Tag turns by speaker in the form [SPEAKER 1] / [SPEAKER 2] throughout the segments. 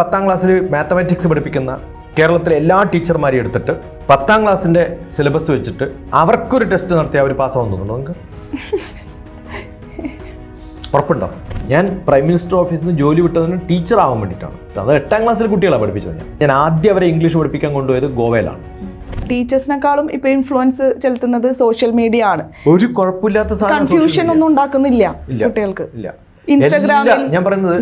[SPEAKER 1] പത്താം ക്ലാസ്സിൽ മാത്തമാറ്റിക്സ് പഠിപ്പിക്കുന്ന കേരളത്തിലെ എല്ലാ ടീച്ചർമാരെയും എടുത്തിട്ട് പത്താം ക്ലാസ്സിന്റെ സിലബസ് വെച്ചിട്ട് അവർക്കൊരു ടെസ്റ്റ് നടത്തി അവർ പാസ്സാവാൻ തോന്നുന്നു നിങ്ങൾക്ക്? ഉറപ്പുണ്ടോ? ഞാൻ പ്രൈം മിനിസ്റ്റർ ഓഫീസിൽ നിന്ന് ജോലി വിട്ടതിന് ടീച്ചർ ആവാൻ വേണ്ടിയിട്ടാണ്. അത് എട്ടാം ക്ലാസ്സിൽ കുട്ടികളാണ് പഠിപ്പിച്ചത് ഞാൻ. ഞാൻ ആദ്യം അവരെ ഇംഗ്ലീഷ് പഠിപ്പിക്കാൻ കൊണ്ടുപോയത് ഗോവയിലാണ്.
[SPEAKER 2] ടീച്ചേഴ്സിനെക്കാളും ഇപ്പൊ ഇൻഫ്ലുവൻസ് ചെലുത്തുന്നത് സോഷ്യൽ മീഡിയ ആണ്.
[SPEAKER 1] ഒരു കുഴപ്പമില്ലാത്ത
[SPEAKER 2] കൺഫ്യൂഷൻ ഒന്നും ഉണ്ടാക്കുന്നില്ല കുട്ടികൾക്ക്.
[SPEAKER 1] ഇല്ല.
[SPEAKER 2] ഇൻസ്റ്റഗ്രാമിൽ
[SPEAKER 1] ഞാൻ പറയുന്നത്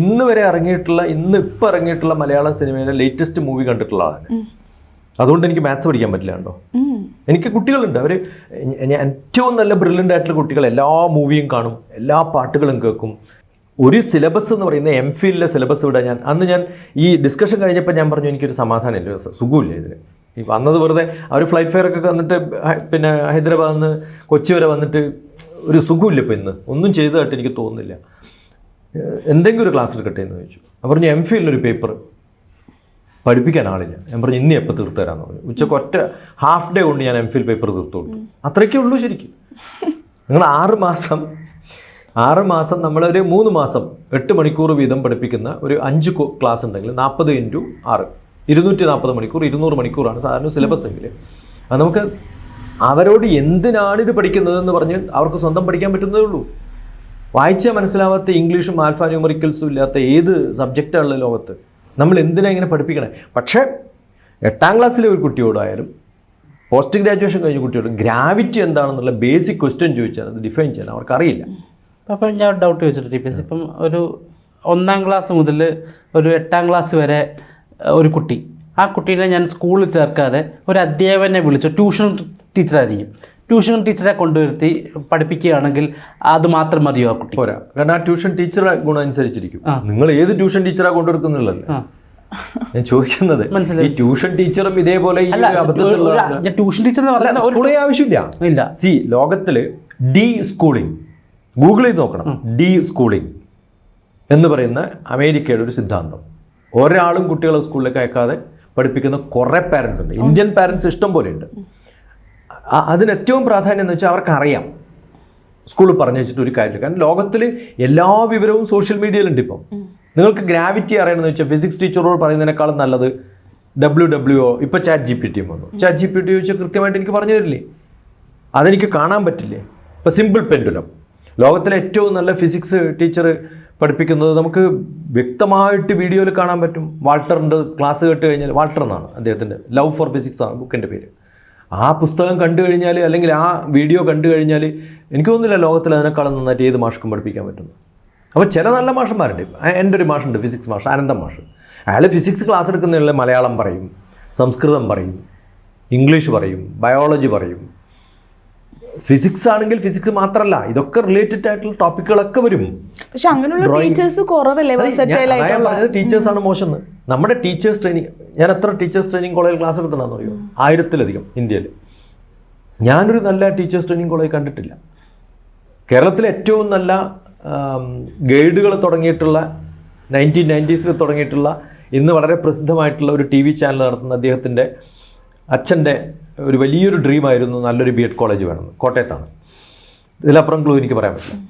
[SPEAKER 1] ഇന്ന് വരെ ഇറങ്ങിയിട്ടുള്ള ഇന്ന് ഇപ്പം ഇറങ്ങിയിട്ടുള്ള മലയാള സിനിമയിലെ ലേറ്റസ്റ്റ് മൂവി കണ്ടിട്ടുള്ള ആളാണ് അതുകൊണ്ട് എനിക്ക് മാത്സ് പഠിക്കാൻ പറ്റില്ല കണ്ടോ? എനിക്ക് കുട്ടികളുണ്ട്. അവർ ഏറ്റവും നല്ല ബ്രില്യന്റ് ആയിട്ടുള്ള കുട്ടികൾ എല്ലാ മൂവിയും കാണും എല്ലാ പാട്ടുകളും കേൾക്കും. ഒരു സിലബസ് എന്ന് പറയുന്ന എം ഫിലിലെ സിലബസ് വിടാൻ ഞാൻ അന്ന് ഞാൻ ഈ ഡിസ്കഷൻ കഴിഞ്ഞപ്പോൾ ഞാൻ പറഞ്ഞു എനിക്കൊരു സമാധാനമില്ല ഇല്ല സുഖമില്ല ഇതിന്. ഈ വന്നത് വെറുതെ അവർ ഫ്ലൈറ്റ് ഫെയർ ഒക്കെ വന്നിട്ട് പിന്നെ ഹൈദരാബാദിൽ നിന്ന് കൊച്ചി വരെ വന്നിട്ട് ഒരു സുഖമില്ല ഇപ്പോൾ ഇന്ന്. ഒന്നും ചെയ്തതായിട്ട് എനിക്ക് തോന്നുന്നില്ല. എന്തെങ്കിലും ഒരു ക്ലാസ് എടുക്കട്ടെ എന്ന് ചോദിച്ചു. അപ്പം പറഞ്ഞു എം ഒരു പേപ്പർ പഠിപ്പിക്കാൻ ആളില്ല. ഞാൻ പറഞ്ഞു ഇന്ന് എപ്പോൾ തീർത്തു പറഞ്ഞു. ഉച്ചയ്ക്ക് ഒറ്റ ഹാഫ് ഡേ കൊണ്ട് ഞാൻ എം ഫിൽ പേപ്പർ തീർത്തു അത്രയ്ക്കേ ഉള്ളൂ ശരിക്കും. നിങ്ങൾ ആറ് മാസം ആറ് മാസം നമ്മളൊരു മൂന്ന് മാസം എട്ട് മണിക്കൂർ വീതം പഠിപ്പിക്കുന്ന ഒരു അഞ്ച് ക്ലാസ് ഉണ്ടെങ്കിൽ നാൽപ്പത് ഇന്റു ആറ്. ഇരുന്നൂറ്റി നാൽപ്പത് മണിക്കൂർ ഇരുന്നൂറ് മണിക്കൂറാണ് സാധാരണ സിലബസ് എങ്കിൽ അത് നമുക്ക് അവരോട് എന്തിനാണ് ഇത് പഠിക്കുന്നതെന്ന് പറഞ്ഞ് അവർക്ക് സ്വന്തം പഠിക്കാൻ പറ്റുന്നതേ ഉള്ളൂ. വായിച്ചാൽ മനസ്സിലാവാത്ത ഇംഗ്ലീഷും ആൽഫ ന്യൂമറിക്കൽസും ഇല്ലാത്ത ഏത് സബ്ജക്റ്റാണുള്ള ലോകത്ത്? നമ്മൾ എന്തിനാ ഇങ്ങനെ പഠിപ്പിക്കണേ? പക്ഷേ എട്ടാം ക്ലാസ്സിലെ ഒരു കുട്ടിയോടായാലും പോസ്റ്റ് ഗ്രാജുവേഷൻ കഴിഞ്ഞ കുട്ടിയോട് ഗ്രാവിറ്റി എന്താണെന്നുള്ള ബേസിക് ക്വസ്റ്റ്യൻ ചോദിച്ചാൽ അത് ഡിഫൈൻ ചെയ്യാൻ അവർക്കറിയില്ല.
[SPEAKER 3] അപ്പോൾ ഞാൻ ഡൗട്ട് ചോദിച്ചിട്ട് ടി ഇപ്പം ഒരു ഒന്നാം ക്ലാസ് മുതൽ ഒരു എട്ടാം ക്ലാസ് വരെ ഒരു കുട്ടി. ആ കുട്ടീനെ ഞാൻ സ്കൂളിൽ ചേർക്കാതെ ഒരു അധ്യാപകനെ വിളിച്ചു ട്യൂഷൻ ടീച്ചറായിരിക്കും. ട്യൂഷൻ ടീച്ചറെ കൊണ്ടുവരുത്തി പഠിപ്പിക്കുകയാണെങ്കിൽ അത് മാത്രം മതിയോ ആ കുട്ടി
[SPEAKER 1] പോരാ. കാരണം ആ ട്യൂഷൻ ടീച്ചറെ ഗുണം അനുസരിച്ചിരിക്കും. നിങ്ങൾ ഏത് ട്യൂഷൻ ടീച്ചറെ കൊണ്ടുവരുക്കുന്നുള്ളല്ലേ ഞാൻ ചോദിക്കുന്നത്. ഈ ട്യൂഷൻ ടീച്ചറും ഇതേപോലെ
[SPEAKER 3] ട്യൂഷൻ ടീച്ചർ എന്ന് പറഞ്ഞാൽ ഒരു
[SPEAKER 1] ആവശ്യമില്ല.
[SPEAKER 3] ഇല്ല.
[SPEAKER 1] സി ലോകത്തിൽ ഡി സ്കൂളിംഗ് ഗൂഗിൾ ചെയ്ത് നോക്കണം. ഡി സ്കൂളിംഗ് എന്ന് പറയുന്ന അമേരിക്കയുടെ ഒരു സിദ്ധാന്തം. ഒരാളും കുട്ടികളെ സ്കൂളിലേക്ക് അയക്കാതെ പഠിപ്പിക്കുന്ന കുറേ പാരൻസ് ഉണ്ട്. ഇന്ത്യൻ പാരൻസ് ഇഷ്ടം പോലെ ഉണ്ട്. അതിന് ഏറ്റവും പ്രാധാന്യം എന്ന് വെച്ചാൽ അവർക്കറിയാം. സ്കൂളിൽ പറഞ്ഞു വെച്ചിട്ട് ഒരു കാര്യമില്ല. കാരണം ലോകത്തിൽ എല്ലാ വിവരവും സോഷ്യൽ മീഡിയയിലുണ്ട് ഇപ്പം. നിങ്ങൾക്ക് ഗ്രാവിറ്റി അറിയണമെന്ന് വെച്ചാൽ ഫിസിക്സ് ടീച്ചറോട് പറയുന്നതിനേക്കാളും നല്ലത് ഡബ്ല്യു ഡബ്ല്യു ഒ ഇപ്പോൾ ചാറ്റ് ജി പി ടിയും വന്നു ചാറ്റ് ജി പി ടി ചോദിച്ചാൽ കൃത്യമായിട്ട് എനിക്ക് പറഞ്ഞു തരില്ലേ? അതെനിക്ക് കാണാൻ പറ്റില്ലേ? ഇപ്പോൾ സിമ്പിൾ പെൻഡുലം ലോകത്തിലെ ഏറ്റവും നല്ല ഫിസിക്സ് ടീച്ചർ പഠിപ്പിക്കുന്നത് നമുക്ക് വ്യക്തമായിട്ട് വീഡിയോയിൽ കാണാൻ പറ്റും. വാൾട്ടറിന്റെ ക്ലാസ് കേട്ട് കഴിഞ്ഞാൽ വാൾട്ടർ എന്നാണ് അദ്ദേഹത്തിന്റെ ലവ് ഫോർ ഫിസിക്സ് ആണ് ബുക്കിന്റെ പേര്. ആ പുസ്തകം കണ്ടു കഴിഞ്ഞാൽ അല്ലെങ്കിൽ ആ വീഡിയോ കണ്ടു കഴിഞ്ഞാൽ എനിക്ക് തോന്നുന്നില്ല ലോകത്തിൽ അതിനേക്കാളും നന്നായിട്ട് ഏത് മാഷ്ക്കും പഠിപ്പിക്കാൻ പറ്റുന്നു. അപ്പോൾ ചില നല്ല മാഷന്മാരുണ്ട്. എന്റെ ഒരു മാഷുണ്ട് ഫിസിക്സ് മാഷ് അനന്തം മാഷ്. അയാൾ ഫിസിക്സ് ക്ലാസ് എടുക്കുന്നതിനുള്ള മലയാളം പറയും സംസ്കൃതം പറയും ഇംഗ്ലീഷ് പറയും ബയോളജി പറയും. ഫിസിക്സ് ആണെങ്കിൽ ഫിസിക്സ് മാത്രമല്ല ഇതൊക്കെ റിലേറ്റഡ് ആയിട്ടുള്ള ടോപ്പിക്കുകളൊക്കെ വരും.
[SPEAKER 2] പക്ഷെ അങ്ങനെയുള്ള ടീച്ചേഴ്സ് കുറവല്ലേ?
[SPEAKER 1] പറഞ്ഞത് ടീച്ചേഴ്സാണ് മോശം എന്ന് നമ്മുടെ ടീച്ചേഴ്സ് ട്രെയിനിങ് ഞാൻ എത്ര ടീച്ചേഴ്സ് ട്രെയിനിങ് കോളേജ് ക്ലാസ് എടുത്തതാണെന്ന് അറിയോ? ആയിരത്തിലധികം ഇന്ത്യയിൽ. ഞാനൊരു നല്ല ടീച്ചേഴ്സ് ട്രെയിനിങ് കോളേജ് കണ്ടിട്ടില്ല. കേരളത്തിലെ ഏറ്റവും നല്ല ഗൈഡുകൾ തുടങ്ങിയിട്ടുള്ള നയന്റീൻ നയന്റീസിൽ തുടങ്ങിയിട്ടുള്ള ഇന്ന് വളരെ പ്രസിദ്ധമായിട്ടുള്ള ഒരു ടി വി ചാനൽ നടത്തുന്ന അദ്ദേഹത്തിന്റെ അച്ഛന്റെ ഒരു വലിയൊരു ഡ്രീമായിരുന്നു നല്ലൊരു ബി എഡ് കോളേജ് വേണം. കോട്ടയത്താണ്. ഇതിലപ്പുറം ക്ലൂ എനിക്ക് പറയാൻ പറ്റില്ല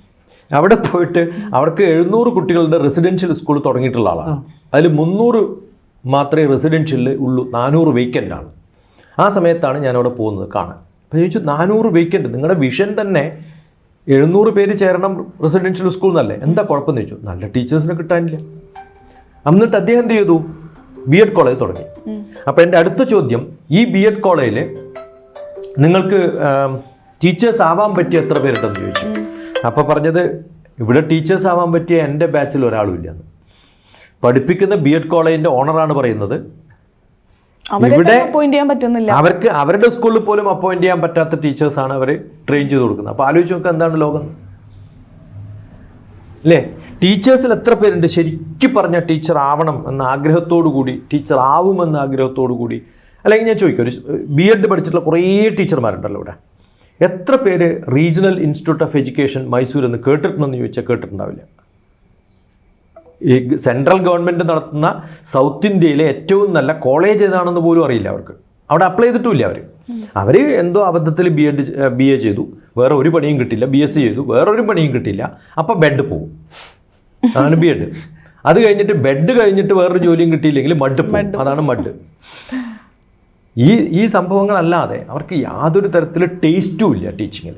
[SPEAKER 1] അവിടെ പോയിട്ട് അവർക്ക് എഴുന്നൂറ് കുട്ടികളുടെ റെസിഡൻഷ്യൽ സ്കൂൾ തുടങ്ങിയിട്ടുള്ള ആളാണ്. അതിൽ മുന്നൂറ് മാത്രമേ റെസിഡൻഷ്യലിൽ ഉള്ളൂ നാനൂറ് വേക്കന്റ് ആണ്. ആ സമയത്താണ് ഞാൻ അവിടെ പോകുന്നത് കാണാൻ. അപ്പോൾ ചോദിച്ചു നാനൂറ് വേക്കന്റ് നിങ്ങളുടെ വിഷൻ തന്നെ എഴുന്നൂറ് പേര് ചേരണം റെസിഡൻഷ്യൽ സ്കൂൾ എന്നല്ലേ എന്താ കുഴപ്പമെന്ന് ചോദിച്ചു. നല്ല ടീച്ചേഴ്സിനെ കിട്ടാനില്ല. എന്നിട്ട് അദ്ദേഹം എന്ത് ചെയ്തു? ബി എഡ് കോളേജ് തുടങ്ങി. അപ്പോൾ എന്റെ അടുത്ത ചോദ്യം ഈ ബി എഡ് കോളേജിൽ നിങ്ങൾക്ക് ടീച്ചേഴ്സ് ആവാൻ പറ്റിയ എത്ര പേരുണ്ടെന്ന് ചോദിച്ചു. അപ്പോൾ പറഞ്ഞത് ഇവിടെ ടീച്ചേഴ്സ് ആവാൻ പറ്റിയ എന്റെ ബാച്ചിൽ ഒരാളും ഇല്ലെന്ന് പഠിപ്പിക്കുന്ന ബി എഡ് കോളേജിന്റെ ഓണറാണ് പറയുന്നത്. ഇവിടെ
[SPEAKER 2] അപ്പോയിന്റ് ചെയ്യാൻ പറ്റുന്നില്ല.
[SPEAKER 1] അവർക്ക് അവരുടെ സ്കൂളിൽ പോലും അപ്പോയിന്റ് ചെയ്യാൻ പറ്റാത്ത ടീച്ചേഴ്സാണ് അവർ ട്രെയിൻ ചെയ്ത് കൊടുക്കുന്നത്. അപ്പോൾ ആലോചിച്ച് നോക്കുക എന്താണ് ലോകം. അല്ലേ ടീച്ചേഴ്സിൽ എത്ര പേരുണ്ട്? ശരിക്കും പറഞ്ഞ ടീച്ചർ ആവണം എന്ന ആഗ്രഹത്തോടു കൂടി ടീച്ചർ ആവുമെന്ന ആഗ്രഹത്തോടു കൂടി. അല്ലെങ്കിൽ ഞാൻ ചോദിക്കും ഒരു ബി എഡ് പഠിച്ചിട്ടുള്ള കുറേ ടീച്ചർമാരുണ്ടല്ലോ ഇവിടെ. എത്ര പേര് regional institute of education Mysore എന്ന് കേട്ടിട്ടുണ്ടെന്ന് ചോദിച്ചാൽ കേട്ടിട്ടുണ്ടാവില്ല. ഈ സെൻട്രൽ ഗവൺമെന്റ് നടത്തുന്ന സൗത്ത് ഇന്ത്യയിലെ ഏറ്റവും നല്ല കോളേജ് ഏതാണെന്ന് പോലും അറിയില്ല അവർക്ക്. അവിടെ അപ്ലൈ ചെയ്തിട്ടുമില്ല അവർ അവർ എന്തോ അബദ്ധത്തിൽ ബി എഡ് ബി എ ചെയ്തു. വേറെ ഒരു പണിയും കിട്ടില്ല ബി എസ് സി ചെയ്തു. വേറെ ഒരു പണിയും കിട്ടില്ല അപ്പോൾ ബെഡ് പോകും അതാണ് ബി എഡ് അത് കഴിഞ്ഞിട്ട് ബെഡ് കഴിഞ്ഞിട്ട് വേറൊരു ജോലിയും കിട്ടിയില്ലെങ്കിൽ മഡ് അതാണ് മഡ് ഈ ഈ സംഭവങ്ങളല്ലാതെ അവർക്ക് യാതൊരു തരത്തിൽ ടേസ്റ്റും ഇല്ല ടീച്ചിങ്ങിൽ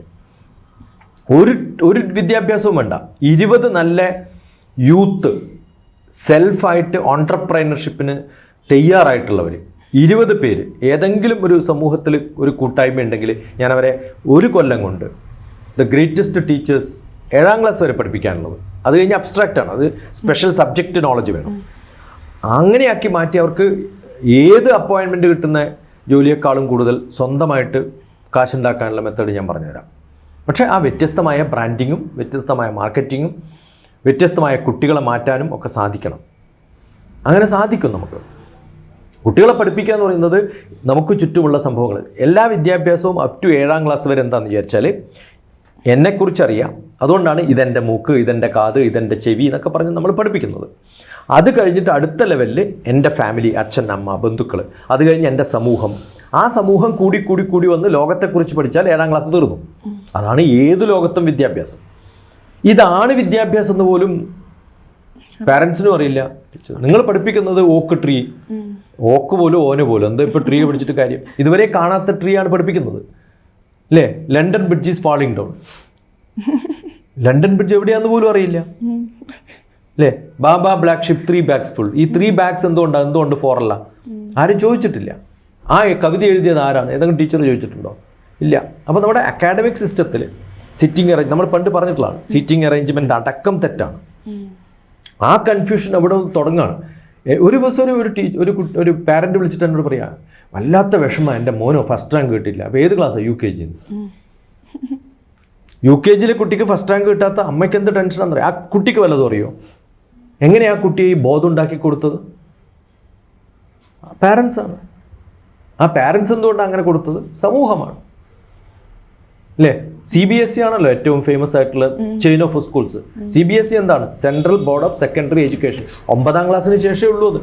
[SPEAKER 1] ഒരു ഒരു വിദ്യാഭ്യാസവും വേണ്ട. ഇരുപത് നല്ല യൂത്ത് സെൽഫായിട്ട് ഓൺടർപ്രൈനർഷിപ്പിന് തയ്യാറായിട്ടുള്ളവർ ഇരുപത് പേര് ഏതെങ്കിലും ഒരു സമൂഹത്തിൽ ഒരു കൂട്ടായ്മ ഉണ്ടെങ്കിൽ ഞാൻ അവരെ ഒരു കൊല്ലം കൊണ്ട് ദ ഗ്രേറ്റസ്റ്റ് ടീച്ചേഴ്സ് ഏഴാം ക്ലാസ് വരെ പഠിപ്പിക്കാനുള്ളത്. അത് കഴിഞ്ഞ് അബ്സ്ട്രാക്റ്റ് ആണ്. അത് സ്പെഷ്യൽ സബ്ജക്റ്റ് നോളജ് വേണം. അങ്ങനെയാക്കി മാറ്റി അവർക്ക് ഏത് അപ്പോയിൻമെന്റ് കിട്ടുന്ന ജോലിയേക്കാളും കൂടുതൽ സ്വന്തമായിട്ട് കാശുണ്ടാക്കാനുള്ള മെത്തേഡ് ഞാൻ പറഞ്ഞുതരാം. പക്ഷേ ആ വ്യത്യസ്തമായ ബ്രാൻഡിങ്ങും വ്യത്യസ്തമായ മാർക്കറ്റിങ്ങും വ്യത്യസ്തമായ കുട്ടികളെ മാറ്റാനും ഒക്കെ സാധിക്കണം. അങ്ങനെ സാധിക്കും നമുക്ക്. കുട്ടികളെ പഠിപ്പിക്കുക എന്ന് പറയുന്നത് നമുക്ക് ചുറ്റുമുള്ള സംഭവങ്ങൾ. എല്ലാ വിദ്യാഭ്യാസവും അപ് ടു ഏഴാം ക്ലാസ് വരെ എന്താണെന്ന് വിചാരിച്ചാൽ എന്നെക്കുറിച്ചറിയാം. അതുകൊണ്ടാണ് ഇതെന്റെ മൂക്ക് ഇതെന്റെ കാത് ഇതെന്റെ ചെവി എന്നൊക്കെ പറഞ്ഞ് നമ്മൾ പഠിപ്പിക്കുന്നത്. അത് കഴിഞ്ഞിട്ട് അടുത്ത ലെവലിൽ എന്റെ ഫാമിലി അച്ഛൻ അമ്മ ബന്ധുക്കൾ അത് കഴിഞ്ഞ് എന്റെ സമൂഹം. ആ സമൂഹം കൂടി കൂടി കൂടി വന്ന് ലോകത്തെക്കുറിച്ച് പഠിച്ചാൽ ഏഴാം ക്ലാസ് തീർന്നു. അതാണ് ഏത് ലോകത്തും വിദ്യാഭ്യാസം. ഇതാണ് വിദ്യാഭ്യാസം എന്ന് പോലും പാരൻസിനും അറിയില്ല. നിങ്ങൾ പഠിപ്പിക്കുന്നത് ഓക്ക് ട്രീ. ഓക്ക് പോലും ഓന് പോലും. എന്താ ഇപ്പോൾ ട്രീ പഠിച്ചിട്ട് കാര്യം? ഇതുവരെ കാണാത്ത ട്രീ ആണ് പഠിപ്പിക്കുന്നത്. അല്ലേ London bridge is falling down London bridge എവിടെയാന്ന് പോലും അറിയില്ല. അല്ലേ baba black ship three bags full ഈ ത്രീ ബാഗ്സ് എന്തുകൊണ്ടാണ് എന്തുകൊണ്ട് ഫോർ അല്ല ആരും ചോദിച്ചിട്ടില്ല. ആ കവിത എഴുതിയത് ആരാണ്? ഏതെങ്കിലും ടീച്ചർ ചോദിച്ചിട്ടുണ്ടോ? ഇല്ല. അപ്പോൾ നമ്മുടെ അക്കാഡമിക് സിസ്റ്റത്തിൽ സിറ്റിംഗ് അറേഞ്ച് നമ്മൾ പണ്ട് പറഞ്ഞിട്ടുള്ളതാണ്. സിറ്റിംഗ് അറേഞ്ച്മെന്റ് അടക്കം തെറ്റാണ്. ആ കൺഫ്യൂഷൻ അവിടെ തുടങ്ങുകയാണ്. ഒരു ദിവസം ഒരു ഒരു ഒരു പാരന്റ് വിളിച്ചിട്ട് എന്നോട് പറയാ വല്ലാത്ത വിഷമം എന്റെ മോനോ ഫസ്റ്റ് റാങ്ക് കിട്ടിയില്ല. അപ്പോൾ ഏത് ക്ലാസ്സാണ് യു കെ ജിന്ന് യു കെ ജിയിലെ കുട്ടിക്ക് ഫസ്റ്റ് റാങ്ക് കിട്ടാത്ത അമ്മയ്ക്ക് എന്ത് ടെൻഷനാണെന്ന് അറിയാം ആ കുട്ടിക്ക് വല്ലതും അറിയോ? എങ്ങനെയാണ് ആ കുട്ടി ഈ ബോധം ഉണ്ടാക്കി കൊടുത്തത്? പാരൻസാണ് ആ പാരൻസ് എന്തുകൊണ്ടാണ് അങ്ങനെ കൊടുത്തത്? സമൂഹമാണ്. അല്ലേ? സി ബി എസ് സി ആണല്ലോ ഏറ്റവും ഫേമസ് ആയിട്ടുള്ള chain of schools C B S C എന്താണ്? Central board of secondary education ഒമ്പതാം ക്ലാസ്സിന് ശേഷമേ ഉള്ളൂ അത്.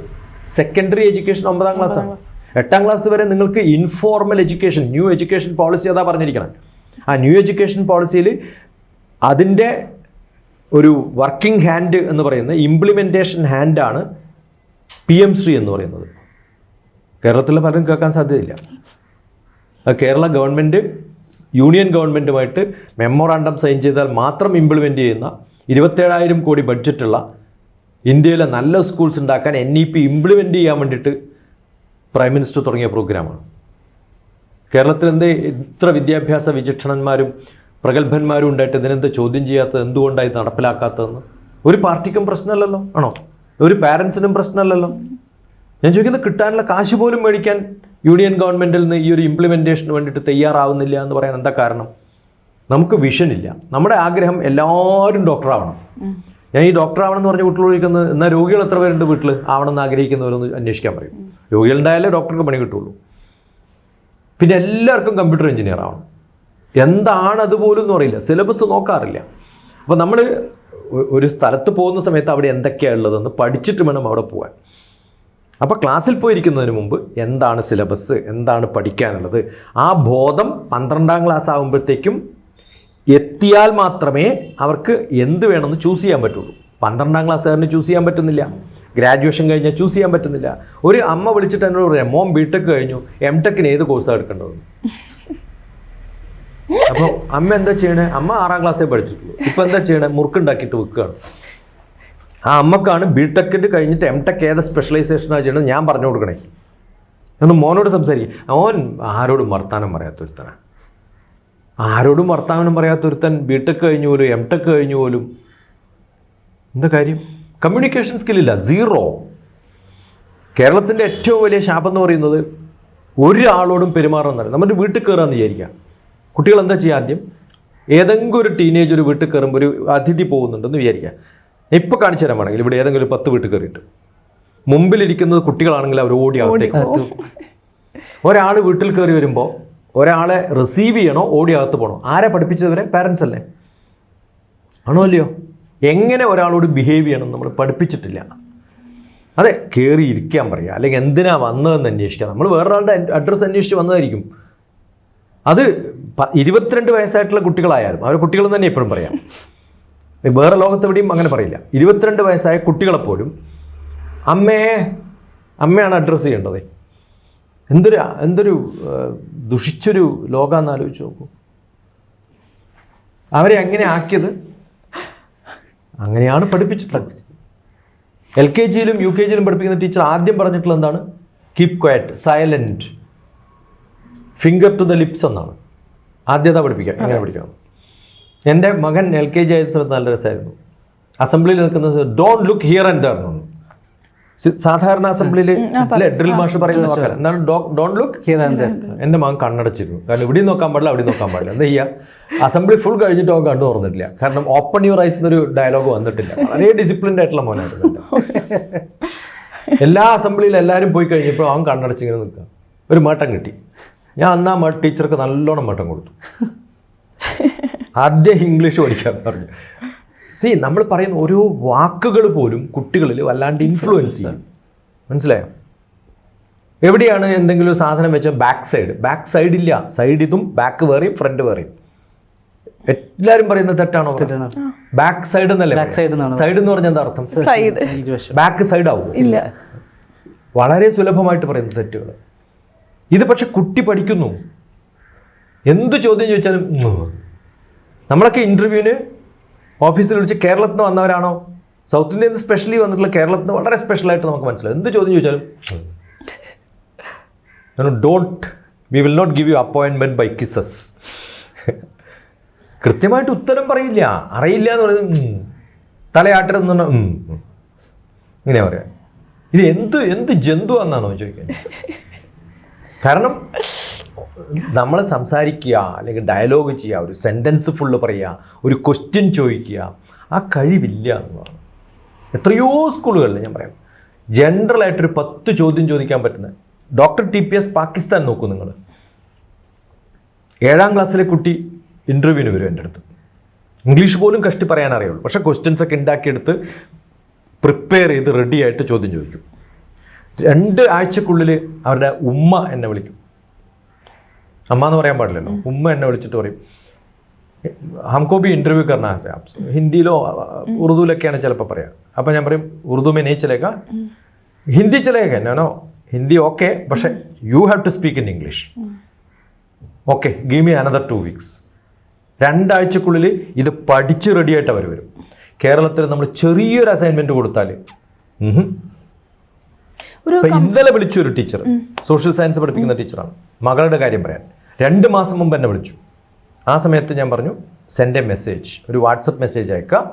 [SPEAKER 1] സെക്കൻഡറി എഡ്യൂക്കേഷൻ ഒമ്പതാം ക്ലാസ്സാണ് എട്ടാം ക്ലാസ് വരെ നിങ്ങൾക്ക് informal education new education policy അതാ പറഞ്ഞിരിക്കണം ആ ന്യൂ എഡ്യൂക്കേഷൻ പോളിസിയിൽ അതിന്റെ ഒരു വർക്കിംഗ് ഹാൻഡ് എന്ന് പറയുന്ന ഇംപ്ലിമെന്റേഷൻ ഹാൻഡാണ് പി എം ശ്രീ എന്ന് പറയുന്നത്. കേരളത്തിൽ പലരും കേൾക്കാൻ സാധ്യതയില്ല. കേരള ഗവൺമെന്റ് യൂണിയൻ ഗവൺമെന്റുമായിട്ട് മെമ്മോറാണ്ടം സൈൻ ചെയ്താൽ മാത്രം ഇംപ്ലിമെന്റ് ചെയ്യുന്ന ഇരുപത്തേഴായിരം കോടി ബഡ്ജറ്റുള്ള ഇന്ത്യയിലെ നല്ല സ്കൂൾസ് ഉണ്ടാക്കാൻ എൻ ഇ പി ഇംപ്ലിമെന്റ് ചെയ്യാൻ വേണ്ടിയിട്ട് പ്രൈം മിനിസ്റ്റർ തുടങ്ങിയ പ്രോഗ്രാമാണ് കേരളത്തിൽ എന്തേ ഇത്ര വിദ്യാഭ്യാസ വിചക്ഷണന്മാരും പ്രഗത്ഭന്മാരും ഉണ്ടായിട്ട് ഇതിനെന്ത് ചോദ്യം ചെയ്യാത്തത്? എന്തുകൊണ്ടായി നടപ്പിലാക്കാത്തതെന്ന്? ഒരു പാർട്ടിക്കും പ്രശ്നമല്ലല്ലോ ആണോ? ഒരു പാരൻസിനും പ്രശ്നമല്ലല്ലോ. ഞാൻ ചോദിക്കുന്നത് കിട്ടാനുള്ള കാശ് പോലും മേടിക്കാൻ യൂണിയൻ ഗവൺമെന്റിൽ നിന്ന് ഈ ഒരു ഇംപ്ലിമെന്റേഷന് വേണ്ടിയിട്ട് തയ്യാറാവുന്നില്ല എന്ന് പറയാൻ എന്താ കാരണം? നമുക്ക് വിഷനില്ല നമ്മുടെ ആഗ്രഹം എല്ലാവരും ഡോക്ടറാവണം ഞാൻ ഈ ഡോക്ടർ ആവണമെന്ന് പറഞ്ഞ് പറഞ്ഞ ഒഴിക്കുന്നത് എന്നാൽ രോഗികൾ എത്ര പേരുണ്ട് വീട്ടിൽ ആവണമെന്ന് ആഗ്രഹിക്കുന്നവരൊന്ന് അന്വേഷിക്കാൻ പറയും. രോഗികളുണ്ടായാലേ ഡോക്ടർക്ക് പണി കിട്ടുള്ളൂ. പിന്നെ എല്ലാവർക്കും കമ്പ്യൂട്ടർ എഞ്ചിനീയർ ആവണം. എന്താണ് അതുപോലും എന്ന് അറിയില്ല. സിലബസ് നോക്കാറില്ല. അപ്പോൾ നമ്മൾ ഒരു സ്ഥലത്ത് പോകുന്ന സമയത്ത് അവിടെ എന്തൊക്കെയാണ് ഉള്ളതെന്ന് പഠിച്ചിട്ട് വേണം അവിടെ പോകാൻ അപ്പോൾ ക്ലാസ്സിൽ പോയിരിക്കുന്നതിന് മുമ്പ് എന്താണ് സിലബസ്? എന്താണ് പഠിക്കാനുള്ളത്? ആ ബോധം പന്ത്രണ്ടാം ക്ലാസ് ആകുമ്പോഴത്തേക്കും എത്തിയാൽ മാത്രമേ അവർക്ക് എന്ത് വേണമെന്ന് ചൂസ് ചെയ്യാൻ പറ്റുള്ളൂ. പന്ത്രണ്ടാം ക്ലാസ്സുകാരന് ചൂസ് ചെയ്യാൻ പറ്റുന്നില്ല. ഗ്രാജുവേഷൻ കഴിഞ്ഞാൽ ചൂസ് ചെയ്യാൻ പറ്റുന്നില്ല. ഒരു അമ്മ വിളിച്ചിട്ട് എന്നോട് പറയാം മോം ബി ടെക് കഴിഞ്ഞു. എം ടെക്കിന് ഏത് കോഴ്സാണ് എടുക്കേണ്ടതെന്ന് അപ്പോൾ അമ്മ എന്താ ചെയ്യണേ? അമ്മ ആറാം ക്ലാസ്സേ പഠിച്ചിട്ടുള്ളൂ. ഇപ്പം എന്താ ചെയ്യണേ? മുറുക്കുണ്ടാക്കിയിട്ട് വെക്കുകയാണ്. ആ അമ്മക്കാണ് ബി ടെക്കിന്റെ കഴിഞ്ഞിട്ട് എം ടെക് ഏത് സ്പെഷ്യലൈസേഷനാണ് ചെയ്യണത് ഞാൻ പറഞ്ഞു കൊടുക്കണേ. എന്ന് മോനോട് സംസാരിക്കും. മോൻ ആരോടും വർത്താനം പറയാത്തൊരുത്തനാണ് ആരോടും വർത്താനം പറയാത്ത ഒരുത്തൻ ടെക് കഴിഞ്ഞു പോലും എം ടെക് കഴിഞ്ഞു പോലും. എന്താ കാര്യം? കമ്മ്യൂണിക്കേഷൻ സ്കില്ലില്ല സീറോ കേരളത്തിന്റെ ഏറ്റവും വലിയ ശാപം എന്ന് പറയുന്നത് ഒരാളോടും പെരുമാറുന്നതല്ല നമ്മുടെ വീട്ടിൽ കയറാമെന്ന് വിചാരിക്കാം കുട്ടികൾ എന്താ ചെയ്യുക ആദ്യം? ഏതെങ്കിലും ഒരു ടീനേജ് ഒരു വീട്ടിൽ കയറുമ്പോൾ ഒരു അതിഥി പോകുന്നുണ്ടെന്ന് വിചാരിക്കാം ഇപ്പോൾ കാണിച്ചു തരാൻ വേണമെങ്കിൽ ഇവിടെ ഏതെങ്കിലും ഒരു പത്ത് വീട്ടിൽ കയറിയിട്ട്. മുമ്പിലിരിക്കുന്നത് കുട്ടികളാണെങ്കിൽ അവർ ഓടി അകത്തേക്ക് ഒരാൾ വീട്ടിൽ കയറി വരുമ്പോൾ ഒരാളെ റിസീവ് ചെയ്യണോ ഓടി അകത്ത് പോകണോ ആരെ പഠിപ്പിച്ചവരെ പാരൻസ് അല്ലേ? ആണോ അല്ലയോ? എങ്ങനെ ഒരാളോട് ബിഹേവ് ചെയ്യണം നമ്മൾ പഠിപ്പിച്ചിട്ടില്ല. അതെ കയറി ഇരിക്കാൻ പറയുക അല്ലെങ്കിൽ എന്തിനാ വന്നതെന്ന് അന്വേഷിക്കുക നമ്മൾ വേറൊരാളുടെ അഡ്രസ്സ് അന്വേഷിച്ച് വന്നതായിരിക്കും. അത് ഇരുപത്തിരണ്ട് വയസ്സായിട്ടുള്ള കുട്ടികളായാലും അവർ കുട്ടികൾ തന്നെ എപ്പോഴും പറയാം. വേറെ ലോകത്തെവിടെയും അങ്ങനെ പറയില്ല. ഇരുപത്തിരണ്ട് വയസ്സായ കുട്ടികളെപ്പോലും അമ്മയെ അമ്മയാണ് അഡ്രസ്സ് ചെയ്യേണ്ടത്. എന്തൊരു എന്തൊരു ദുഷിച്ചൊരു ലോകമെന്ന് ആലോചിച്ച് നോക്കൂ. അവരെ അങ്ങനെ ആക്കിയത് അങ്ങനെയാണ് പഠിപ്പിച്ചിട്ടുള്ളത്. എൽ കെ ജിയിലും യു കെ ജിയിലും പഠിപ്പിക്കുന്ന ടീച്ചർ ആദ്യം പറഞ്ഞിട്ടുള്ള എന്താണ്? Keep quiet silent finger to the lips എന്നാണ്. ആദ്യത പഠിപ്പിക്കുക അങ്ങനെ പഠിക്കണം. എന്റെ മകൻ എൽ കെ ജി ആയ സമയത്ത് നല്ല രസമായിരുന്നു. അസംബ്ലിയിൽ നിൽക്കുന്നത് don't look here and see- സാധാരണ അസംബ്ലിയിൽ അല്ലെ ഡ്രിൽ മാഷ് പറയുന്ന വാക്കല്ല എന്താണ് ഡോണ്ട് ലുക്ക് എന്റെ മകൻ കണ്ണടച്ചിരുന്നു. കാരണം ഇവിടെയും നോക്കാൻ പാടില്ല അവിടെ നോക്കാൻ പാടില്ല. എന്താ ചെയ്യാ? അസംബ്ലി ഫുൾ കഴിഞ്ഞിട്ട് അവൻ കണ്ടു തുറന്നിട്ടില്ല. കാരണം ഓപ്പൺ യുവർ ഐസ് എന്നൊരു ഡയലോഗ് വന്നിട്ടില്ല. വളരെ ഡിസിപ്ലിൻഡ് ആയിട്ടുള്ള മോനായിരുന്നു. എല്ലാ അസംബ്ലിയിലും എല്ലാവരും പോയി കഴിഞ്ഞപ്പോൾ അവൻ കണ്ണടച്ചിങ്ങനെ നിൽക്കുക. ഒരു മട്ടം കിട്ടി. ഞാൻ അന്നാ ടീച്ചർക്ക് നല്ലോണം മട്ടം കൊടുത്തു. ആദ്യം ഇംഗ്ലീഷ് പഠിക്കാൻ പറഞ്ഞു. സി നമ്മൾ പറയുന്ന ഓരോ വാക്കുകൾ പോലും കുട്ടികളിൽ വല്ലാണ്ട് ഇൻഫ്ലുവൻസ് ചെയ്യും. മനസ്സിലായോ? എവിടെയാണ് എന്തെങ്കിലും സാധനം വെച്ച ബാക്ക് സൈഡ് ബാക്ക് സൈഡ് ഇല്ല. സൈഡ് ഇതും ബാക്ക് വേറെയും ഫ്രണ്ട് വേറെയും. എല്ലാരും പറയുന്നത് തെറ്റാണോ? ബാക്ക് സൈഡ് എന്നല്ലേ സൈഡ് എന്ന് പറഞ്ഞാൽ എന്താ അർത്ഥം? ബാക്ക് സൈഡ് ആവും.
[SPEAKER 2] ഇല്ല.
[SPEAKER 1] വളരെ സുലഭമായിട്ട് പറയുന്ന തെറ്റുകൾ. ഇത് പക്ഷെ കുട്ടി പഠിക്കുന്നു. എന്ത് ചോദ്യം ചോദിച്ചാലും നമ്മളൊക്കെ ഇന്റർവ്യൂവിന് ഓഫീസിൽ വിളിച്ച് കേരളത്തിൽ നിന്ന് വന്നവരാണോ? സൗത്ത് ഇന്ത്യയിൽ നിന്ന് സ്പെഷ്യലി വന്നിട്ടുള്ള കേരളത്തിൽ നിന്ന് വളരെ സ്പെഷ്യലായിട്ട് നമുക്ക് മനസ്സിലാവും എന്ത് ചോദ്യം ചോദിച്ചാലും? Don't we will not give you അപ്പോയിൻമെന്റ് by kisses കൃത്യമായിട്ട് ഉത്തരം പറയില്ല. അറിയില്ല എന്ന് പറയുന്നത് ഉം. ഇങ്ങനെയാ പറയാം. ഇത് എന്ത് എന്ത് ജന്തു എന്നാണോ ചോദിക്കാൻ കാരണം നമ്മൾ സംസാരിക്കുക അല്ലെങ്കിൽ ഡയലോഗ് ചെയ്യുക ഒരു സെന്റൻസ് ഫുള്ള് പറയുക ഒരു ക്വസ്റ്റ്യൻ ചോദിക്കുക ആ കഴിവില്ല എന്ന് പറഞ്ഞു. എത്രയോ സ്കൂളുകളിൽ ഞാൻ പറയാം ജനറലായിട്ടൊരു പത്ത് ചോദ്യം ചോദിക്കാൻ പറ്റുന്ന doctor T P S Pakistan നോക്കൂ നിങ്ങൾ ഏഴാം ക്ലാസ്സിലെ കുട്ടി ഇന്റർവ്യൂവിന് വരും എന്റെ അടുത്ത്. ഇംഗ്ലീഷ് പോലും കഷ്ടി പറയാൻ അറിയുള്ളൂ. പക്ഷേ ക്വസ്റ്റ്യൻസ് ഒക്കെ ഉണ്ടാക്കിയെടുത്ത് പ്രിപ്പയർ ചെയ്ത് റെഡിയായിട്ട് ചോദ്യം ചോദിക്കും. രണ്ട് ആഴ്ചക്കുള്ളിൽ അവരുടെ ഉമ്മ എന്നെ വിളിക്കും. അമ്മ എന്ന് പറയാൻ പാടില്ലല്ലോ. ഉമ്മ എന്നെ വിളിച്ചിട്ട് പറയും ഹംകോ ബി ഇന്റർവ്യൂ കർണ ഹെ ആപ്സ് ഹിന്ദിയിലോ ഉറുദുവിലൊക്കെയാണ് ചിലപ്പോൾ പറയാം. അപ്പോൾ ഞാൻ പറയും ഉറുദു മേ നെയ് ചലേക ഹിന്ദി ചിലേക്ക നോ ഹിന്ദി ഓക്കെ പക്ഷേ you have to speak in English okay give me another two weeks രണ്ടാഴ്ചക്കുള്ളിൽ ഇത് പഠിച്ച് റെഡിയായിട്ട് അവർ വരും. കേരളത്തിൽ നമ്മൾ ചെറിയൊരു അസൈൻമെന്റ് കൊടുത്താൽ ഇന്നലെ വിളിച്ചു ഒരു ടീച്ചർ സോഷ്യൽ സയൻസ് പഠിപ്പിക്കുന്ന ടീച്ചറാണ് മകളുടെ കാര്യം പറയാൻ രണ്ട് മാസം മുമ്പ് എന്നെ വിളിച്ചു. ആ സമയത്ത് ഞാൻ പറഞ്ഞു സെൻഡ് എ മെസ്സേജ് ഒരു വാട്സപ്പ് മെസ്സേജ് അയക്കാം.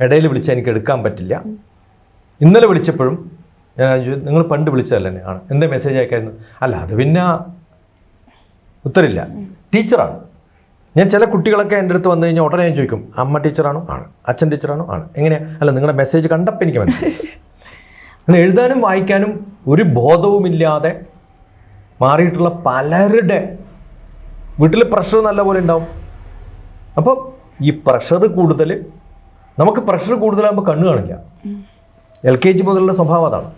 [SPEAKER 1] ഇടയിൽ വിളിച്ചാൽ എനിക്ക് എടുക്കാൻ പറ്റില്ല. ഇന്നലെ വിളിച്ചപ്പോഴും ഞാൻ നിങ്ങൾ പണ്ട് വിളിച്ചതല്ലേ തന്നെ ആണ്. എന്താ മെസ്സേജ് അയക്കായിരുന്നു? അല്ല അത് പിന്നെ ഉത്തരില്ല ടീച്ചറാണ്. ഞാൻ ചില കുട്ടികളൊക്കെ എന്റെ അടുത്ത് വന്നു കഴിഞ്ഞാൽ ഉടനെ ഞാൻ ചോദിക്കും അമ്മ ടീച്ചറാണോ? ആണ്. അച്ഛൻ ടീച്ചറാണോ? ആണ്. എങ്ങനെയാണ് അല്ല നിങ്ങളുടെ മെസ്സേജ് കണ്ടപ്പോൾ എനിക്ക് മനസ്സിലായി. അങ്ങനെ എഴുതാനും വായിക്കാനും ഒരു ബോധവുമില്ലാതെ മാറിയിട്ടുള്ള പലരുടെ വീട്ടിൽ പ്രഷർ നല്ലപോലെ ഉണ്ടാവും. അപ്പോൾ ഈ പ്രഷർ കൂടുതൽ നമുക്ക് പ്രഷർ കൂടുതലാകുമ്പോൾ കണ്ണ് കാണില്ല. എൽ കെ ജി മുതലുള്ള സ്വഭാവം അതാണ്.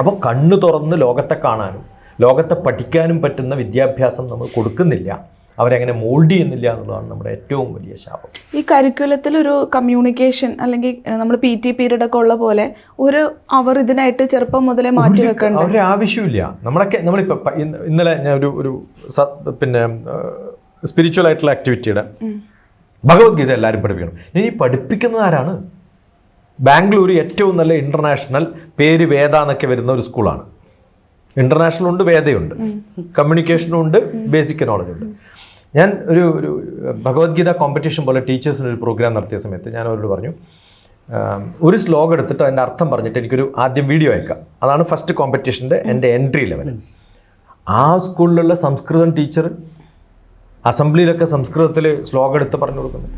[SPEAKER 1] അപ്പോൾ കണ്ണ് തുറന്ന് ലോകത്തെ കാണാനും ലോകത്തെ പഠിക്കാനും പറ്റുന്ന വിദ്യാഭ്യാസം നമ്മൾ കൊടുക്കുന്നില്ല. അവരങ്ങനെ മോൾഡ് ചെയ്യുന്നില്ല എന്നുള്ളതാണ് നമ്മുടെ ഏറ്റവും വലിയ ശാപം.
[SPEAKER 2] ഈ കരിക്കുലത്തിൽ ഒരു കമ്മ്യൂണിക്കേഷൻ അല്ലെങ്കിൽ നമ്മൾ പി ടി പീരീഡ് ഒക്കെ ഉള്ള പോലെ ഒരു അവർ ഇതിനായിട്ട് ചെറുപ്പം മുതലേ മാറ്റി വെക്കണ്ട?
[SPEAKER 1] ഒരു ആവശ്യമില്ല. നമ്മളൊക്കെ നമ്മളിപ്പോൾ ഇന്നലെ ഞാൻ ഒരു ഒരു പിന്നെ സ്പിരിച്വൽ ആയിട്ടുള്ള ആക്ടിവിറ്റിയുടെ ഭഗവത്ഗീത എല്ലാവരും പഠിപ്പിക്കണം. ഞാൻ ഈ പഠിപ്പിക്കുന്നത് ആരാണ്? ബാംഗ്ലൂർ ഏറ്റവും നല്ല ഇന്റർനാഷണൽ പേര് വേദ എന്നൊക്കെ വരുന്ന ഒരു സ്കൂളാണ് ഇന്റർനാഷണൽ ഉണ്ട് വേദയുണ്ട്. കമ്മ്യൂണിക്കേഷനും ഉണ്ട് ബേസിക് നോളജ് ഉണ്ട്. ഞാൻ ഒരു ഒരു ഭഗവത്ഗീത കോമ്പറ്റീഷൻ പോലെ ടീച്ചേഴ്സിന് ഒരു പ്രോഗ്രാം നടത്തിയ സമയത്ത് ഞാൻ അവരോട് പറഞ്ഞു ഒരു ശ്ലോകം എടുത്തിട്ട് അതിന്റെ അർത്ഥം പറഞ്ഞിട്ട് എനിക്കൊരു ആദ്യം വീഡിയോ അയക്കാം. അതാണ് ഫസ്റ്റ് കോമ്പറ്റീഷന്റെ എന്റെ എൻട്രി ലെവൽ ആ സ്കൂളിലുള്ള സംസ്കൃതം ടീച്ചർ അസംബ്ലിയിലൊക്കെ സംസ്കൃതത്തിൽ ശ്ലോകം എടുത്ത് പറഞ്ഞു കൊടുക്കുന്നു.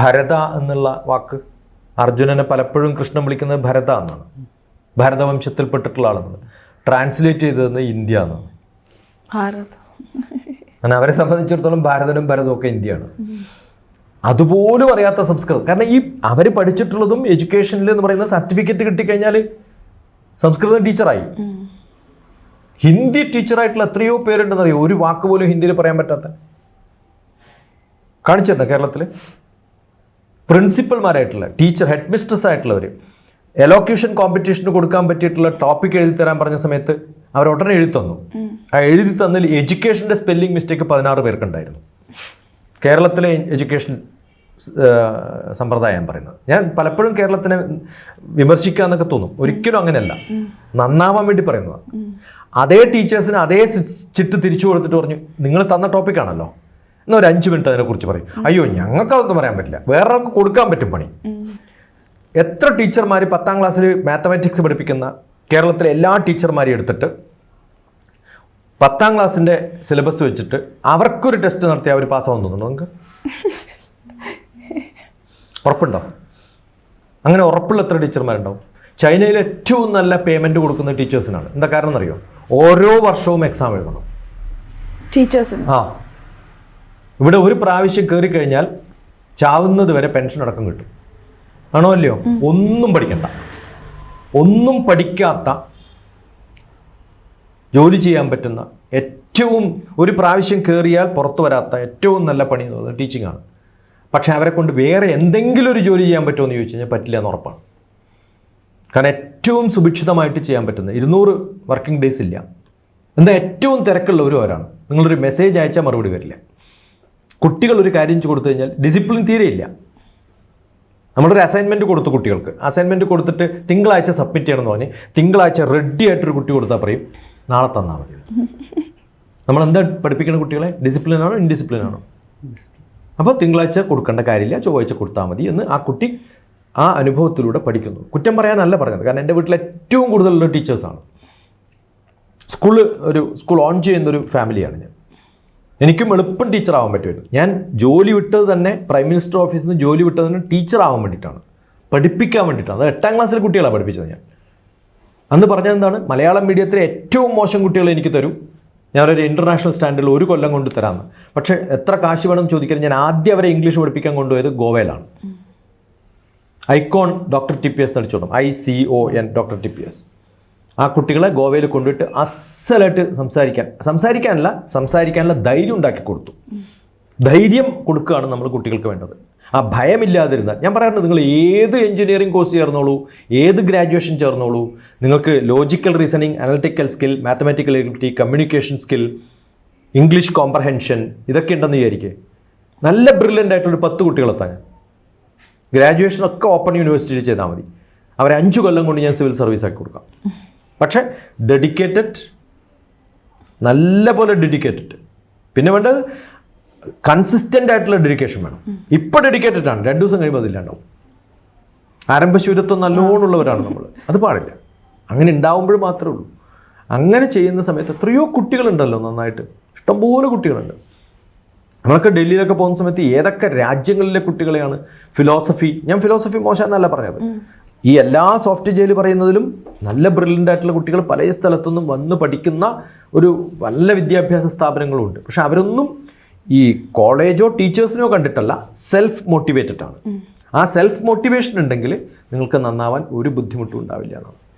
[SPEAKER 1] ഭരത എന്നുള്ള വാക്ക് അർജുനനെ പലപ്പോഴും കൃഷ്ണൻ വിളിക്കുന്നത് ഭരത എന്നാണ്. ഭരതവംശത്തിൽപ്പെട്ടിട്ടുള്ള ആളെന്നാണ്. ട്രാൻസ്ലേറ്റ് ചെയ്തതെന്ന് ഇന്ത്യ എന്നാണ് കാരണം അവരെ സംബന്ധിച്ചിടത്തോളം ഭാരതനും ഭരതവും ഒക്കെ ഇന്ത്യയാണ്. അതുപോലും അറിയാത്ത സംസ്കൃതം. കാരണം ഈ അവർ പഠിച്ചിട്ടുള്ളതും എഡ്യൂക്കേഷനിൽ എന്ന് പറയുന്ന സർട്ടിഫിക്കറ്റ് കിട്ടിക്കഴിഞ്ഞാൽ സംസ്കൃതം ടീച്ചറായി ഹിന്ദി ടീച്ചറായിട്ടുള്ള എത്രയോ പേരുണ്ടെന്നറിയോ? ഒരു വാക്ക് പോലും ഹിന്ദിയിൽ പറയാൻ പറ്റാത്ത. കാണിച്ചിരുന്ന കേരളത്തിൽ പ്രിൻസിപ്പൽമാരായിട്ടുള്ള ടീച്ചർ ഹെഡ് മിസ്ട്രസ് ആയിട്ടുള്ളവർ എലോക്യൂഷൻ കോമ്പറ്റീഷന് കൊടുക്കാൻ പറ്റിയിട്ടുള്ള ടോപ്പിക് എഴുതി തരാൻ പറഞ്ഞ സമയത്ത് അവർ ഉടനെ എഴുതി തന്നു. ആ എഴുതി തന്നതിൽ എഡ്യൂക്കേഷന്റെ സ്പെല്ലിംഗ് മിസ്റ്റേക്ക് പതിനാറ് പേർക്കുണ്ടായിരുന്നു. കേരളത്തിലെ എഡ്യൂക്കേഷൻ സമ്പ്രദായം പറയുന്നത്. ഞാൻ പലപ്പോഴും കേരളത്തിനെ വിമർശിക്കുക എന്നൊക്കെ തോന്നും. ഒരിക്കലും അങ്ങനെയല്ല. നന്നാവാൻ വേണ്ടി പറയുന്നതാണ് അതേ ടീച്ചേഴ്സിന് അതേ ചിട്ട് തിരിച്ചു കൊടുത്തിട്ട് പറഞ്ഞു നിങ്ങൾ തന്ന ടോപ്പിക്കാണല്ലോ എന്നാൽ ഒരു അഞ്ച് മിനിറ്റ് അതിനെക്കുറിച്ച് പറയും. അയ്യോ ഞങ്ങൾക്ക് അതൊന്നും പറയാൻ പറ്റില്ല. വേറൊരാൾക്ക് കൊടുക്കാൻ പറ്റും പണി. എത്ര ടീച്ചർമാർ പത്താം ക്ലാസ്സിൽ മാത്തമാറ്റിക്സ് പഠിപ്പിക്കുന്ന കേരളത്തിലെ എല്ലാ ടീച്ചർമാരെയും എടുത്തിട്ട് പത്താം ക്ലാസ്സിന്റെ സിലബസ് വെച്ചിട്ട് അവർക്കൊരു ടെസ്റ്റ് നടത്തി അവർ പാസ്സാവും തോന്നുന്നു നിങ്ങൾക്ക്? ഉറപ്പുണ്ടോ? അങ്ങനെ ഉറപ്പുള്ള എത്ര ടീച്ചർമാരുണ്ടാവും? ചൈനയിൽ ഏറ്റവും നല്ല പേയ്മെന്റ് കൊടുക്കുന്ന ടീച്ചേഴ്സിനാണ്. എന്താ കാരണം എന്നറിയോ? ഓരോ വർഷവും എക്സാം എഴുതണം.
[SPEAKER 2] ടീച്ചേഴ്സ്
[SPEAKER 1] ആ. ഇവിടെ ഒരു പ്രാവശ്യം കയറി കഴിഞ്ഞാൽ ചാവുന്നത് വരെ പെൻഷൻ അടക്കം കിട്ടും. ആണോ അല്ലയോ ഒന്നും പഠിക്കണ്ട. ഒന്നും പഠിക്കാത്ത ജോലി ചെയ്യാൻ പറ്റുന്ന ഏറ്റവും ഒരു പ്രാവശ്യം കയറിയാൽ പുറത്തു വരാത്ത ഏറ്റവും നല്ല പണി എന്ന് പറയുന്നത് ടീച്ചിങ് ആണ്. പക്ഷേ അവരെ കൊണ്ട് വേറെ എന്തെങ്കിലും ഒരു ജോലി ചെയ്യാൻ പറ്റുമോ എന്ന് ചോദിച്ചു കഴിഞ്ഞാൽ പറ്റില്ല എന്ന് ഉറപ്പാണ്. കാരണം ഏറ്റവും സുഭിക്ഷിതമായിട്ട് ചെയ്യാൻ പറ്റുന്നത് ഇരുന്നൂറ് വർക്കിംഗ് ഡേയ്സ് ഇല്ല. എന്താ ഏറ്റവും തിരക്കുള്ളവരും അവരാണ്. നിങ്ങളൊരു മെസ്സേജ് അയച്ചാൽ മറുപടി വരില്ല. കുട്ടികൾ ഒരു കാര്യം കൊടുത്തു കഴിഞ്ഞാൽ ഡിസിപ്ലിൻ തീരെയില്ല നമ്മളൊരു അസൈൻമെന്റ് കൊടുത്തു കുട്ടികൾക്ക്. അസൈൻമെന്റ് കൊടുത്തിട്ട് തിങ്കളാഴ്ച സബ്മിറ്റ് ചെയ്യണമെന്ന് പറഞ്ഞ് തിങ്കളാഴ്ച റെഡി ആയിട്ടൊരു കുട്ടി കൊടുത്താൽ പറയും നാളെ തന്നാൽ മതി. നമ്മൾ എന്താ പഠിപ്പിക്കുന്ന കുട്ടികളെ? ഡിസിപ്ലിൻ ആണോ? ഇൻഡിസിപ്ലിൻ ആണോ? അപ്പോൾ തിങ്കളാഴ്ച കൊടുക്കേണ്ട കാര്യമില്ല ചൊവ്വാഴ്ച കൊടുത്താൽ മതി എന്ന് ആ കുട്ടി ആ അനുഭവത്തിലൂടെ പഠിക്കുന്നു. കുറ്റം പറയാനല്ല പറഞ്ഞത് കാരണം എന്റെ വീട്ടിൽ ഏറ്റവും കൂടുതലുള്ള ടീച്ചേഴ്സാണ് സ്കൂൾ ഒരു സ്കൂൾ ഓൺ ചെയ്യുന്നൊരു ഫാമിലിയാണ് ഞാൻ. എനിക്കും എളുപ്പം ടീച്ചർ ആവാൻ പറ്റുമായിരുന്നു. ഞാൻ ജോലി വിട്ടത് തന്നെ പ്രൈം മിനിസ്റ്റർ ഓഫീസിൽ നിന്ന് ജോലി വിട്ടത് തന്നെ ടീച്ചർ ആവാൻ വേണ്ടിയിട്ടാണ്. പഠിപ്പിക്കാൻ വേണ്ടിയിട്ടാണ്. അത് എട്ടാം ക്ലാസ്സിലെ കുട്ടികളാണ് പഠിപ്പിച്ചത് ഞാൻ. അന്ന് പറഞ്ഞത് എന്താണ്? മലയാളം മീഡിയത്തിലെ ഏറ്റവും മോശം കുട്ടികൾ എനിക്ക് തരൂ. ഞാനൊരു ഇന്റർനാഷണൽ സ്റ്റാൻഡേർഡിൽ ഒരു കൊല്ലം കൊണ്ട് തരാമെന്ന്. പക്ഷേ എത്ര കാശ് വേണം ചോദിക്കാൻ ഞാൻ ആദ്യം അവരെ ഇംഗ്ലീഷ് പഠിപ്പിക്കാൻ കൊണ്ടുപോയത് ഗോവയിലാണ്. Icon doctor T P S നടിച്ചോളും I C O N doctor T P S. ആ കുട്ടികളെ ഗോവയിൽ കൊണ്ടുപോയിട്ട് അസലായിട്ട് സംസാരിക്കാൻ സംസാരിക്കാനല്ല സംസാരിക്കാനുള്ള ധൈര്യം ഉണ്ടാക്കി കൊടുത്തു. ധൈര്യം കൊടുക്കുകയാണ് നമ്മൾ കുട്ടികൾക്ക് വേണ്ടത്. ആ ഭയമില്ലാതിരുന്നാൽ ഞാൻ പറയാറുണ്ട് നിങ്ങൾ ഏത് എഞ്ചിനീയറിംഗ് കോഴ്സ് ചേർന്നോളൂ ഏത് ഗ്രാജുവേഷൻ ചേർന്നോളൂ നിങ്ങൾക്ക് logical reasoning analytical skill mathematical ability communication skill English comprehension ഇതൊക്കെ ഉണ്ടെന്ന് വിചാരിക്കേ. നല്ല ബ്രില്യന്റ് ആയിട്ടുള്ള പത്ത് കുട്ടികളെത്താൻ. ഗ്രാജുവേഷൻ ഒക്കെ ഓപ്പൺ യൂണിവേഴ്സിറ്റിയിൽ ചെയ്താൽ മതി. അവരെ അഞ്ച് കൊല്ലം കൊണ്ട് ഞാൻ സിവിൽ സർവീസ് ആക്കി കൊടുക്കാം. പക്ഷേ ഡെഡിക്കേറ്റഡ് നല്ല പോലെ ഡെഡിക്കേറ്റഡ് പിന്നെ വേണ്ടത് കൺസിസ്റ്റന്റ് ആയിട്ടുള്ള ഡെഡിക്കേഷൻ വേണം. ഇപ്പോൾ ഡെഡിക്കേറ്റഡ് ആണ്. രണ്ട് ദിവസം കഴിയുമ്പോൾ അതില്ലാണ്ടാവും ആരംഭശൂരത്വം നല്ലോണമുള്ളവരാണ് നമ്മൾ അത് പാടില്ല. അങ്ങനെ ഉണ്ടാവുമ്പോൾ മാത്രമേ ഉള്ളൂ. അങ്ങനെ ചെയ്യുന്ന സമയത്ത് എത്രയോ കുട്ടികളുണ്ടല്ലോ നന്നായിട്ട്. ഇഷ്ടംപോലെ കുട്ടികളുണ്ട്. നമ്മളൊക്കെ ഡൽഹിയിലൊക്കെ പോകുന്ന സമയത്ത് ഏതൊക്കെ രാജ്യങ്ങളിലെ കുട്ടികളെയാണ് ഫിലോസഫി ഞാൻ ഫിലോസഫി മോശം എന്നല്ല പറഞ്ഞത് ഈ എല്ലാ സോഫ്റ്റ് ജയിൽ പറയുന്നതിലും നല്ല ബ്രില്യന്റ് ആയിട്ടുള്ള കുട്ടികൾ പല സ്ഥലത്തുനിന്നും വന്ന് പഠിക്കുന്ന ഒരു നല്ല വിദ്യാഭ്യാസ സ്ഥാപനങ്ങളും ഉണ്ട് പക്ഷെ അവരൊന്നും ഈ കോളേജോ ടീച്ചേഴ്സിനോ കണ്ടിട്ടല്ല സെൽഫ് മോട്ടിവേറ്റഡ് ആണ് ആ സെൽഫ് മോട്ടിവേഷൻ ഉണ്ടെങ്കിൽ നിങ്ങൾക്ക് നന്നാവാൻ ഒരു ബുദ്ധിമുട്ടും ഉണ്ടാവില്ല എന്നാണ്.